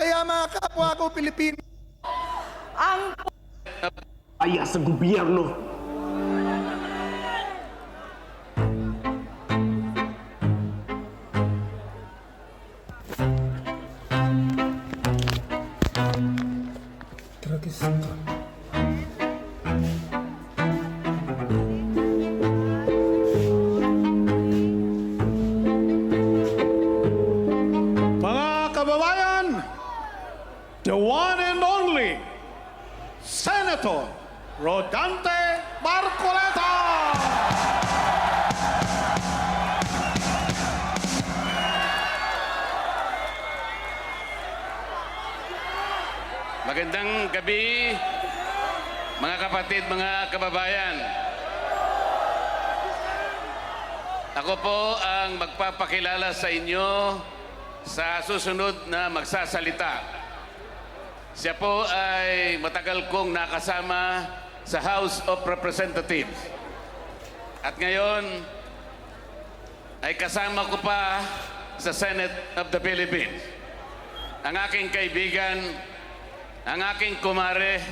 Kaya mga kapwa ko Pilipino, Ang Aya sa gobyerno. Rodante Marcoleta. Magandang gabi, mga kapatid, mga kababayan. Ako po ang magpapakilala sa inyo sa susunod na magsasalita. Siya po ay matagal kong nakasama sa House of Representatives. At ngayon ay kasama ko pa sa Senate of the Philippines. Ang aking kaibigan, ang aking kumare,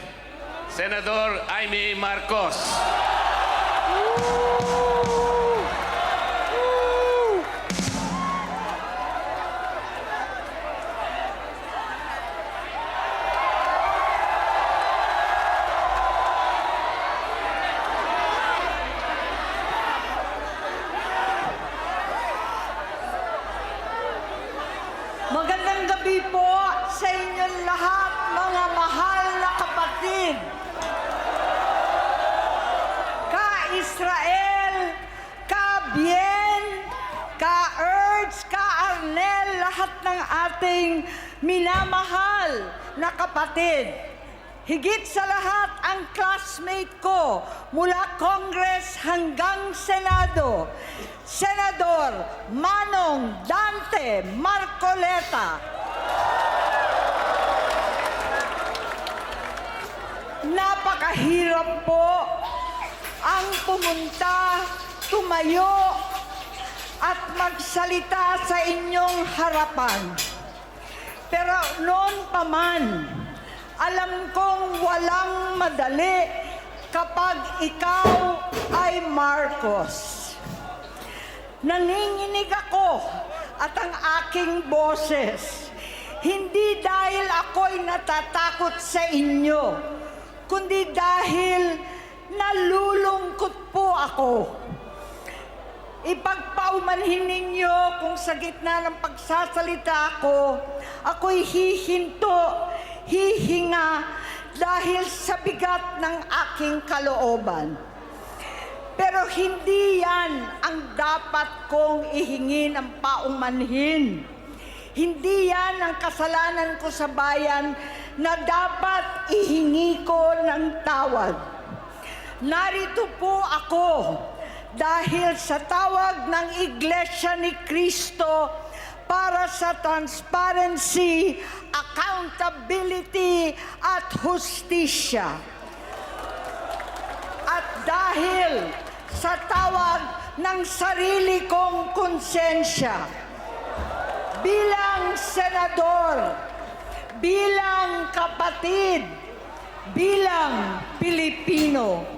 Senador Amy Marcos. magandang lahat ng ating minamahal na kapatid. Higit sa lahat ang classmate ko mula Congress hanggang Senado, Senador Manong Dante Marcoleta. Napakahirap po ang pumunta, tumayo, at magsalita sa inyong harapan. Pero noon pa man, alam kong walang madali kapag ikaw ay Marcos. Nanginginig ako at ang aking boses, hindi dahil ako'y natatakot sa inyo, kundi dahil nalulungkot po ako. Ipagpaumanhin ninyo kung sa gitna ng pagsasalita ako, ako'y hihinto, hihinga dahil sa bigat ng aking kalooban. Pero hindi yan ang dapat kong ihingi ng paumanhin. Hindi yan ang kasalanan ko sa bayan na dapat ihingi ko ng tawad. Narito po ako dahil sa tawag ng Iglesia ni Cristo para sa transparency, accountability at hustisya. At dahil sa tawag ng sarili kong konsensya, bilang senador, bilang kapatid, bilang Pilipino,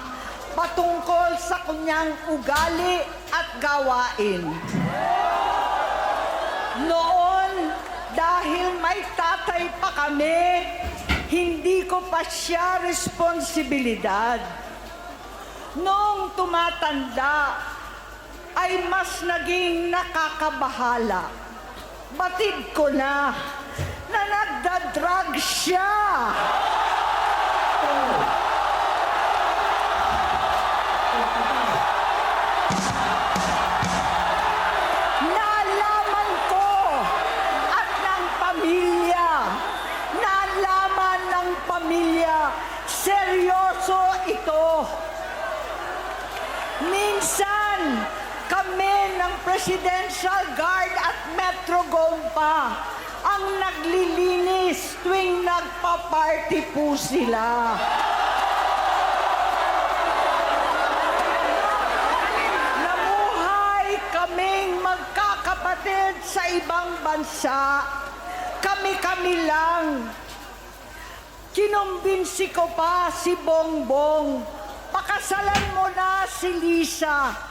patungkol sa kanyang ugali at gawain. Noon, dahil may tatay pa kami, hindi ko pa siya responsibilidad. Noong tumatanda, ay mas naging nakakabahala. Batid ko na na nagda-drug siya. Presidential Guard at Metro Gompa ang naglilinis tuwing nagpa-party po sila. Namuhay kaming magkakapatid sa ibang bansa. Kami-kami lang. Kinumbinsi ko pa si Bongbong. Pakasalan mo na si Lisa.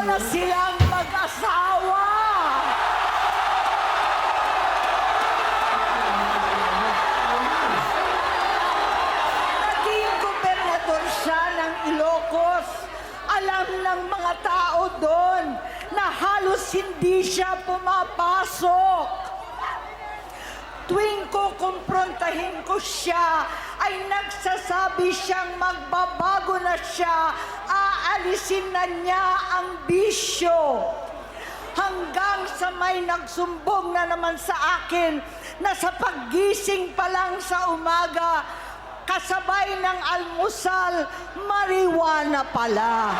Pala silang mag-asawa. Naging gobernador siya ng Ilocos. Alam ng mga tao doon na halos hindi siya pumapasok. Tuwing ko ko siya, ay nagsasabi siyang magbabago na siya, aalisin na niya ang bisyo. Hanggang sa may nagsumbong na naman sa akin na sa paggising pa lang sa umaga, kasabay ng almusal, marijuana pala.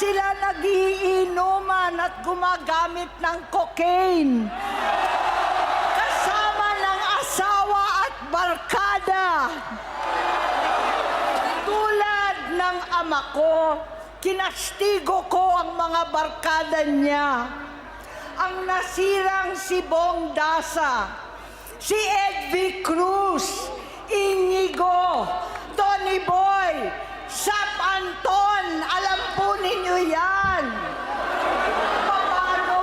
Sila nagiinuman at gumagamit ng cocaine. Kasama ng asawa at barkada. Tulad ng ama ko, kinastigo ko ang mga barkada niya. Ang nasirang si Bong Dasa, si Edvi Cruz, Inigo, Tony Boy, Sap Anton, alam ninyo yan. Paano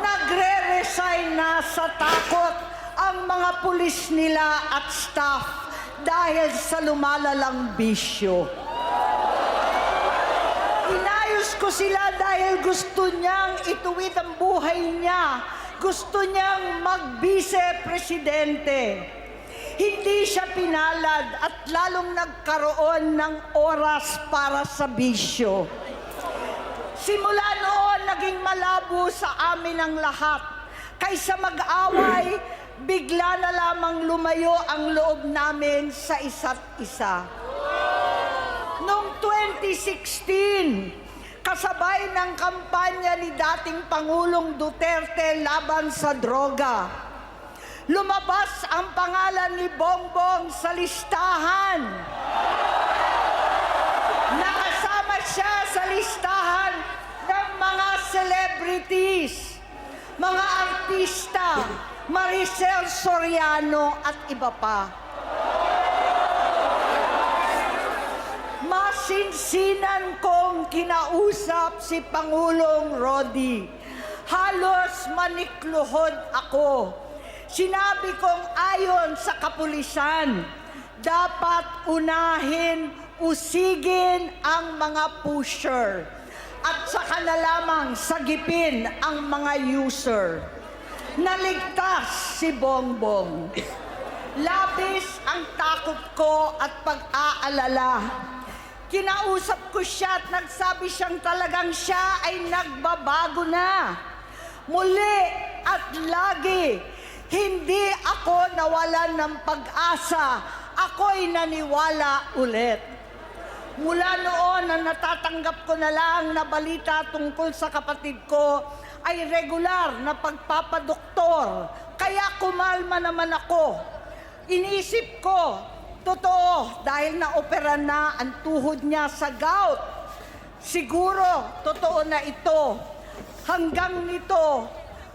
nagre-resign na sa takot ang mga pulis nila at staff dahil sa lumalalang bisyo. Inayos ko sila dahil gusto niyang ituwid ang buhay niya. Gusto niyang mag-vice-presidente. Hindi siya pinalad at lalong nagkaroon ng oras para sa bisyo. Simula noon, naging malabo sa amin ang lahat. Kaysa mag-away, bigla na lamang lumayo ang loob namin sa isa't isa. Noong 2016, kasabay ng kampanya ni dating Pangulong Duterte laban sa droga, lumabas ang pangalan ni Bongbong sa listahan. Siya sa listahan ng mga celebrities, mga artista, Maricel Soriano at iba pa. Masinsinan kong kinausap si Pangulong Rodi. Halos manikluhod ako. Sinabi kong ayon sa kapulisan, dapat unahin, usigin ang mga pusher at saka na lamang sagipin ang mga user. Naligtas si Bongbong. Labis ang takot ko at pag-aalala. Kinausap ko siya at nagsabi siyang talagang siya ay nagbabago na. Muli at lagi, hindi ako nawalan ng pag-asa. Ako'y naniwala ulit. Mula noon na natatanggap ko na lang na balita tungkol sa kapatid ko ay regular na pagpapadoktor. Kaya kumalma naman ako. Inisip ko, totoo, dahil na-opera na ang tuhod niya sa gout. Siguro, totoo na ito. Hanggang nito,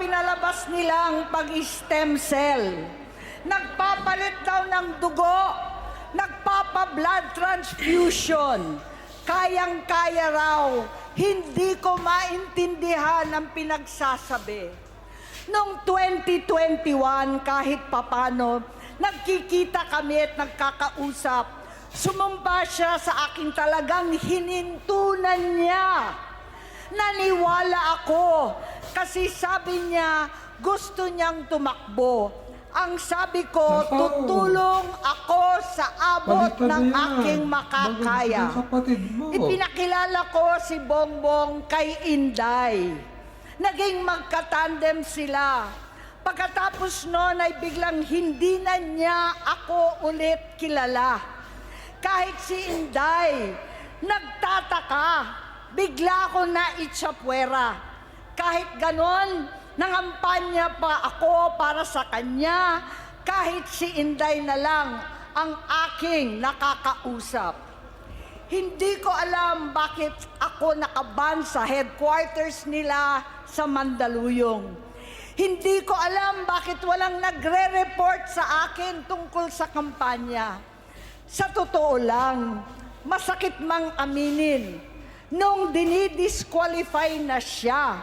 pinalabas nilang pag-stem cell. Nagpapalit daw ng dugo, nagpapa-blood transfusion. Kayang-kaya raw, hindi ko maintindihan ang pinagsasabi. Noong 2021, kahit papano, nagkikita kami at nagkakausap. Sumumpa siya sa akin talagang hinintunan niya. Naniwala ako kasi sabi niya gusto niyang tumakbo. Ang sabi ko, Nako. tutulong ako sa abot Baliktad ng na yan. aking makakaya. Kapatid mo. Ipinakilala ko si Bongbong kay Inday. Naging magkatandem sila. Pagkatapos noon ay biglang hindi na niya ako ulit kilala. Kahit si Inday, nagtataka, bigla ko na itsapwera. Kahit ganon, nangampanya pa ako para sa kanya, kahit si Inday na lang ang aking nakakausap. Hindi ko alam bakit ako nakaban sa headquarters nila sa Mandaluyong. Hindi ko alam bakit walang nagre-report sa akin tungkol sa kampanya. Sa totoo lang, masakit mang aminin, nung dinidisqualify na siya,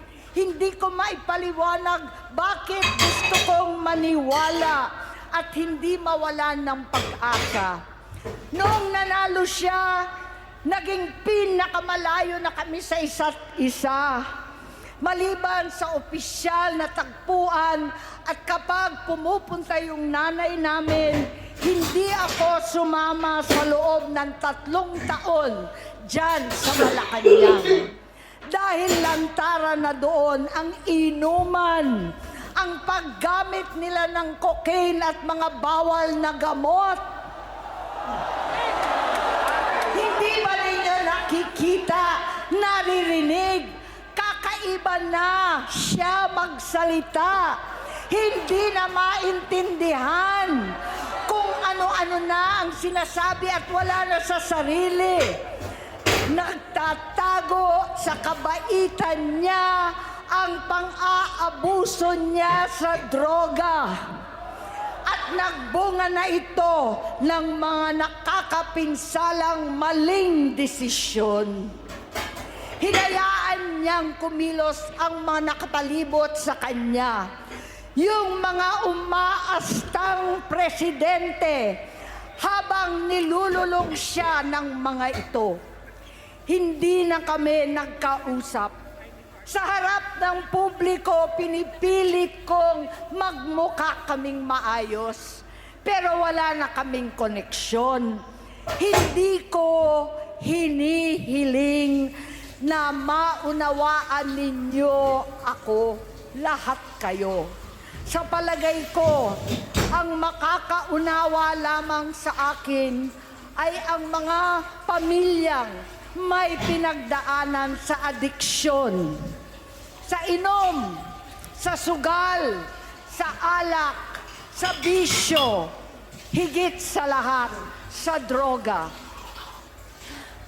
Hindi ko maipaliwanag bakit gusto kong maniwala at hindi mawalan ng pag-asa. Noong nanalo siya, naging pinakamalayo na kami sa isa't isa. Maliban sa opisyal na tagpuan at kapag pumupunta yung nanay namin, hindi ako sumama sa loob ng tatlong taon dyan sa Malacanang. Dahil lantara na doon ang inuman, ang paggamit nila ng cocaine at mga bawal na gamot. Hindi ba ninyo nakikita, naririnig, kakaiba na siya magsalita. Hindi na maintindihan kung ano-ano na ang sinasabi at wala na sa sarili. Nagtatago sa kabaitan niya ang pang-aabuso niya sa droga. At nagbunga na ito ng mga nakakapinsalang maling desisyon. Hinayaan niyang kumilos ang mga nakapalibot sa kanya. Yung mga umaastang presidente habang nilululong siya ng mga ito. Hindi na kami nagkausap. Sa harap ng publiko, pinipilit kong magmukha kaming maayos. Pero wala na kaming koneksyon. Hindi ko hinihiling na maunawaan ninyo ako, lahat kayo. Sa palagay ko, ang makakaunawa lamang sa akin ay ang mga pamilyang may pinagdaanan sa adiksyon, sa inom, sa sugal, sa alak, sa bisyo, higit sa lahat, sa droga.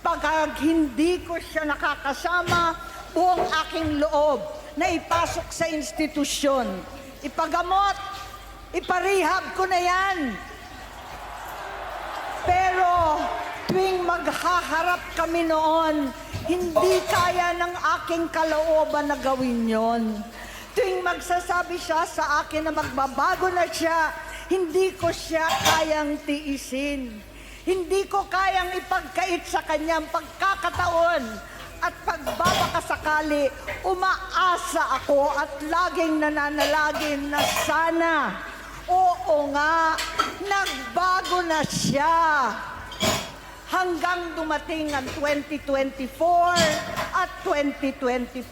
Pag hindi ko siya nakakasama, buong aking loob na ipasok sa institusyon. Ipagamot, iparehab ko na yan. Pero tuwing maghaharap kami noon, hindi kaya ng aking kalooban na gawin yon. Tuwing magsasabi siya sa akin na magbabago na siya, hindi ko siya kayang tiisin. Hindi ko kayang ipagkait sa kanyang pagkakataon at pagbabakasakali, umaasa ako at laging nananalagin na sana Oo nga, nagbago na siya. Hanggang dumating ang 2024 at 2025,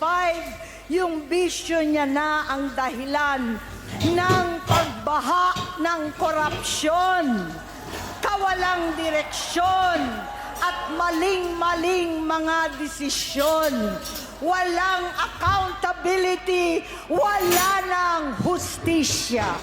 yung bisyo niya na ang dahilan ng pagbaha ng korupsyon, kawalang direksyon, at maling-maling mga desisyon. Walang accountability, wala ng hustisya.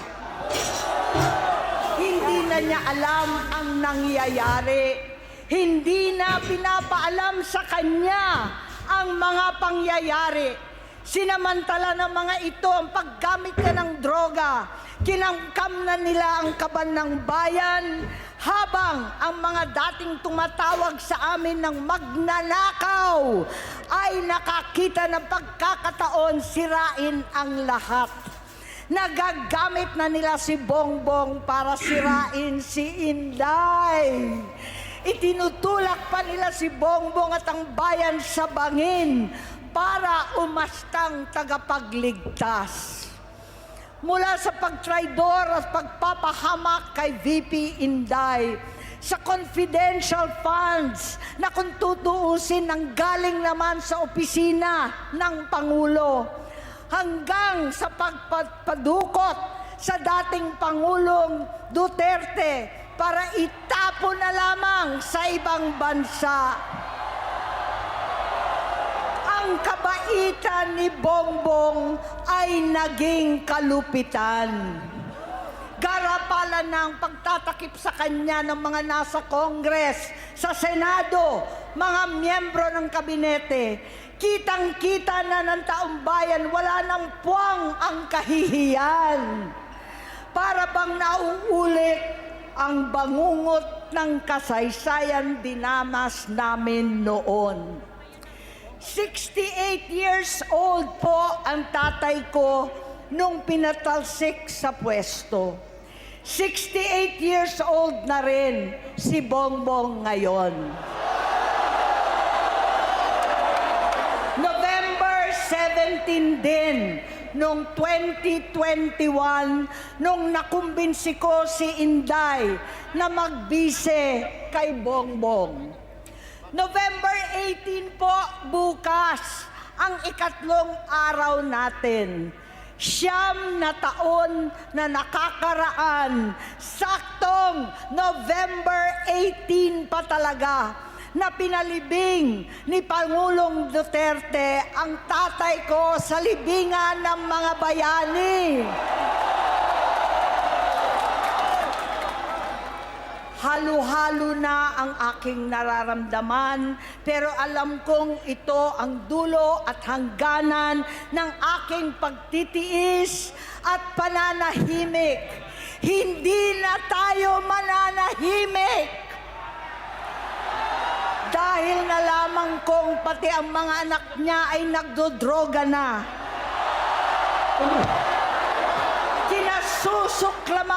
Hindi na niya alam ang nangyayari. Hindi na pinapaalam sa kanya ang mga pangyayari. Sinamantala ng mga ito ang paggamit na ng droga. Kinangkam na nila ang kaban ng bayan habang ang mga dating tumatawag sa amin ng magnanakaw ay nakakita ng pagkakataon sirain ang lahat. Nagagamit na nila si Bongbong para sirain si Inday. Itinutulak pa nila si Bongbong at ang bayan sa bangin para umastang tagapagligtas. Mula sa pagtraidor at pagpapahamak kay VP Inday, sa confidential funds na kung tutuusin ang galing naman sa opisina ng Pangulo hanggang sa pagpadukot sa dating Pangulong Duterte para itapon na lamang sa ibang bansa. Ang kabaitan ni Bongbong ay naging kalupitan. Garapalan ng pagtatakip sa kanya ng mga nasa Kongres, sa Senado, mga miyembro ng kabinete. Kitang-kita na ng taong bayan, wala nang puwang ang kahihiyan. Para bang nauulit ang bangungot ng kasaysayan dinamas namin noon. 68 years old po ang tatay ko nung pinatalsik sa pwesto. 68 years old na rin si Bongbong ngayon. November 17 din, nung 2021, nung nakumbinsi ko si Inday na magbise kay Bongbong. November 18 po, bukas, ang ikatlong araw natin. Siyam na taon na nakakaraan, saktong November 18 pa talaga, na pinalibing ni Pangulong Duterte ang tatay ko sa libingan ng mga bayani. Halo-halo na ang aking nararamdaman, pero alam kong ito ang dulo at hangganan ng aking pagtitiis at pananahimik. Hindi na tayo mananahimik! Dahil na lamang kong pati ang mga anak niya ay nagdodroga na. Kinasusok lamang